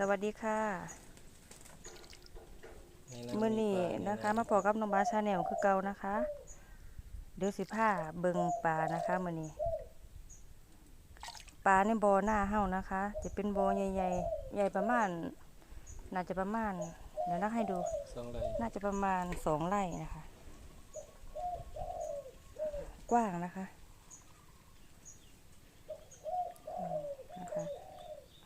สวัสดีค่ะในำมื้อนี้ปลานะคะใมาพอกับน้องบาชาแนลคือเก่านะคะ เดี๋ยวสิผ้าเบิงปลานะคะมื้อนี้ปลาในบ่อหน้าเฮานะคะ จะเป็นบ่อใหญ่ๆใหญ่ประมาณ น่าจะประมาณเดี๋ยวนักให้ดูสองไรน่าจะประมาณสองไร่นะคะ กว้างนะคะอืมนะคะ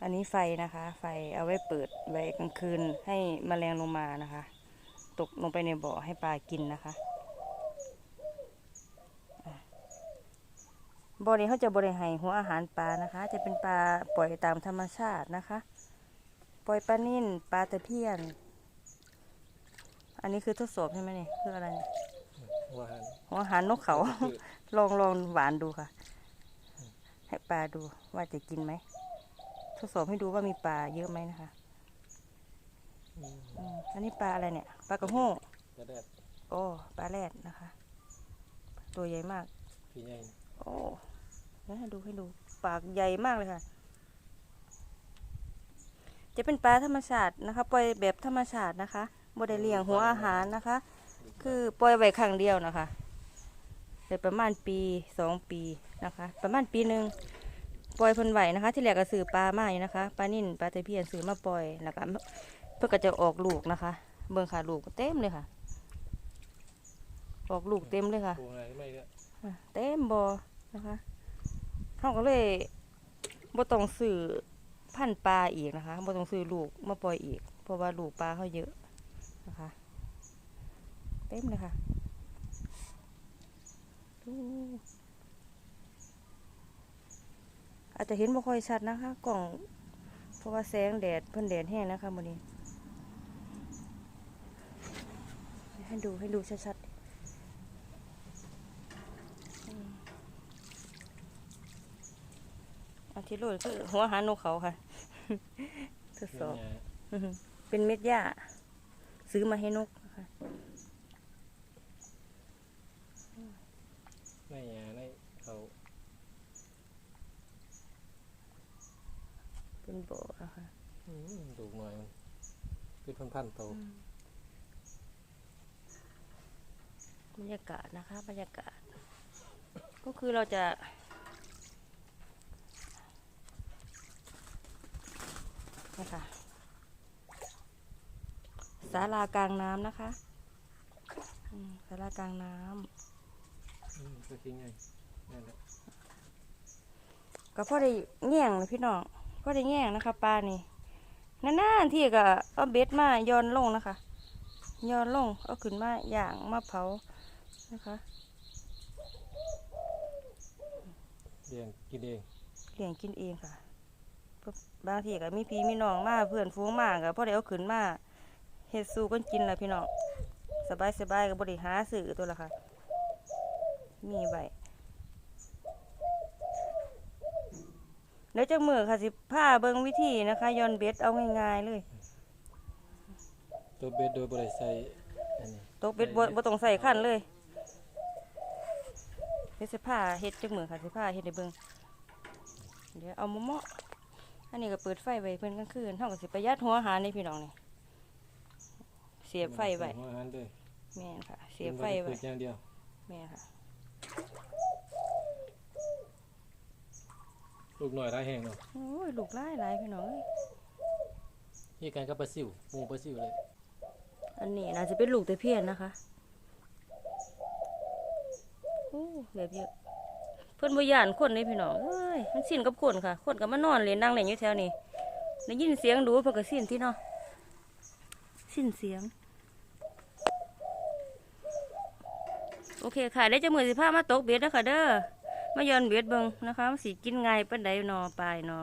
อันนี้ไฟนะคะ ไฟเอาไว้เปิดไว้กลางคืนให้แมลงลงมานะคะ ตกลงไปในบ่อให้ปลากินนะคะบ่อนี้เขาจะบริให้หัวอาหารปลานะคะ จะเป็นปลาปล่อยตามธรรมชาตินะคะ ปล่อยปลานิ่นปลาตะเพียน อันนี้คือทดสอบใช่ไหมเนี่ยคืออะไรเนี่ยหวานหัวอาหารนกเขา ลองลองหวานดูค่ะ ให้ปลาดูว่าจะกินไหม ดสอบให้ดูว่ามีปลาเยอะไหมนะคะอืมอืมอันนี้ปลาอะไรเนี่ย ปลากระโห้กระแดดโอ้ปลาแรดนะคะ ตัวใหญ่มาก พี่ใหญ่โอ้เดี๋ยวให้ดูให้ดูปากใหญ่มากเลยค่ะ จะเป็นปลาธรรมชาตินะคะปล่อยแบบธรรมชาตินะคะบ่ได้เลี้ยงหัวอาหารนะคะ คือปล่อยไว้ครั้งเดียวนะคะได้ประมาณปีสองปีนะคะ ประมาณปีหนึ่ง ปล่อยเพิ่นไหวนะคะ ที่แรกก็ซื้อปลามาอยู่นะคะปลานิ่นปลาตะเพียนซื้อมาปล่อยแล้วก็เพื่อก็จะออกลูกนะคะ เบิ่งค่ะลูกเต็มเลยค่ะ ออกลูกเต็มเลยค่ะปูอะไรไม่ก็อะเต็มบอนะคะเขาก็เลยบ่ต้องซื้อพันธุ์ปลาอีกนะคะบ่ต้องซื้อลูกมาปล่อยอีก เพราะว่าลูกปลาเขาเยอะนะคะ เต็มเลยค่ะดู อาจจะเห็นบ่ค่อยชัดนะคะ กล่องเพราะว่าแสงแดดเพิ่นแดดแห้งนะคะมื้อนี้ ให้ดูให้ดูชัดๆอันที่รู้คือหัวหานกเขาค่ะทดสอบเป็นเม็ดหญ้าซื้อมาให้นกนะคะในยา เป็นบ่อนะคะอืมดูหน่อยมันเป็นพันๆโตบรรยากาศนะคะ บรรยากาศ ก็คือเราจะ นะคะศาลากลางน้ำนะคะอืมศาลากลางน้ำอืมก็ทิ้งไงนั่นแหละก็พอได้แง่งเลยพี่น้อง พอได้แง่งนะคะปลานี่นานๆที่ก็เอาเบ็ดมาย้อนลงนะคะย้อนลงเอาขึ้นมาย่างมาเผานะคะเลี้ยงกินเองเลี้ยงกินเองค่ะเพราะบางทีก็มีพี่มีน้องมาเพื่อนฟูงมาก็พอได้เอาขึ้นมาเฮ็ดสู้กันกินละพี่น้องสบายสบายๆก็บริหาสื่อตัวละค่ะ มีใบแล้วจากมือค่ะสิผ้าเบิงวิธีนะคะย้อนเบ็ดเอาง่ายๆเลยตัวเบ็ดโดยบริใส่อันนี้ตกเบ็ดบ่บ่ต้องใส่ขั้นเลยเฮ็ดสิผ้าเฮ็ดจักมือค่ะสิผ้าเฮ็ดให้เบิ่งเดี๋ยวเอาหม้อๆอันนี้ก็เปิดไฟไว้เพิ่นกลางคืนเฮาก็สิประหยัดหัวอาหารนี่พี่น้องนี่เสียบไฟไว้หัวอาหารด้วยแม่นค่ะ เสียบไฟไว้เป็นอย่างเดียว แม่นค่ะ ลูกหน่อยได้แห้งเนาะโอ้ยลูกหลายหลายพี่น้องเอ้ยนี่การกับปลาซิวหมูปลาซิวเลย อันนี้น่าจะเป็นลูกตะเพียนนะคะโอ้แบบเยอะเพิ่นบ่ย่านคนเลยพี่น้องเอ้ยมันสิ้นกับคนค่ะคนก็มานอนเล่นนั่งเล่นอยู่แถวนี้ได้ยินเสียงดูเพิ่นก็สิ้นที่เนาะสิ้นเสียง โอเคค่ะได้วจะมือสิพามาตกเบ็ดนะคะเด้อ มาย้อนเบ็ดเบิงนะคะสิกินไง่ายปานใดนอปลายนอ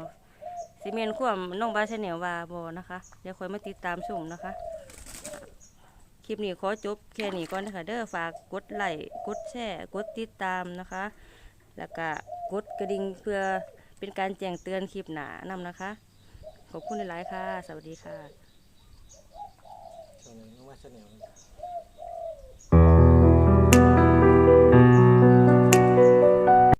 สิเมนความน้องบาชาแนลว่าบ่นะคะ เดี๋ยวคอยมาติดตามชมนะคะ คลิปนี้ขอจบแค่นี้ก่อนนะคะ เด้อฝากกดไลค์กดแชร์กดติดตามนะคะ แล้วก็กดกระดิ่งเพื่อเป็นการแจ้งเตือนคลิปหนานำนะคะ ขอบคุณหลายๆค่ะ สวัสดีค่ะตอนนี้น้องว่าชาแนล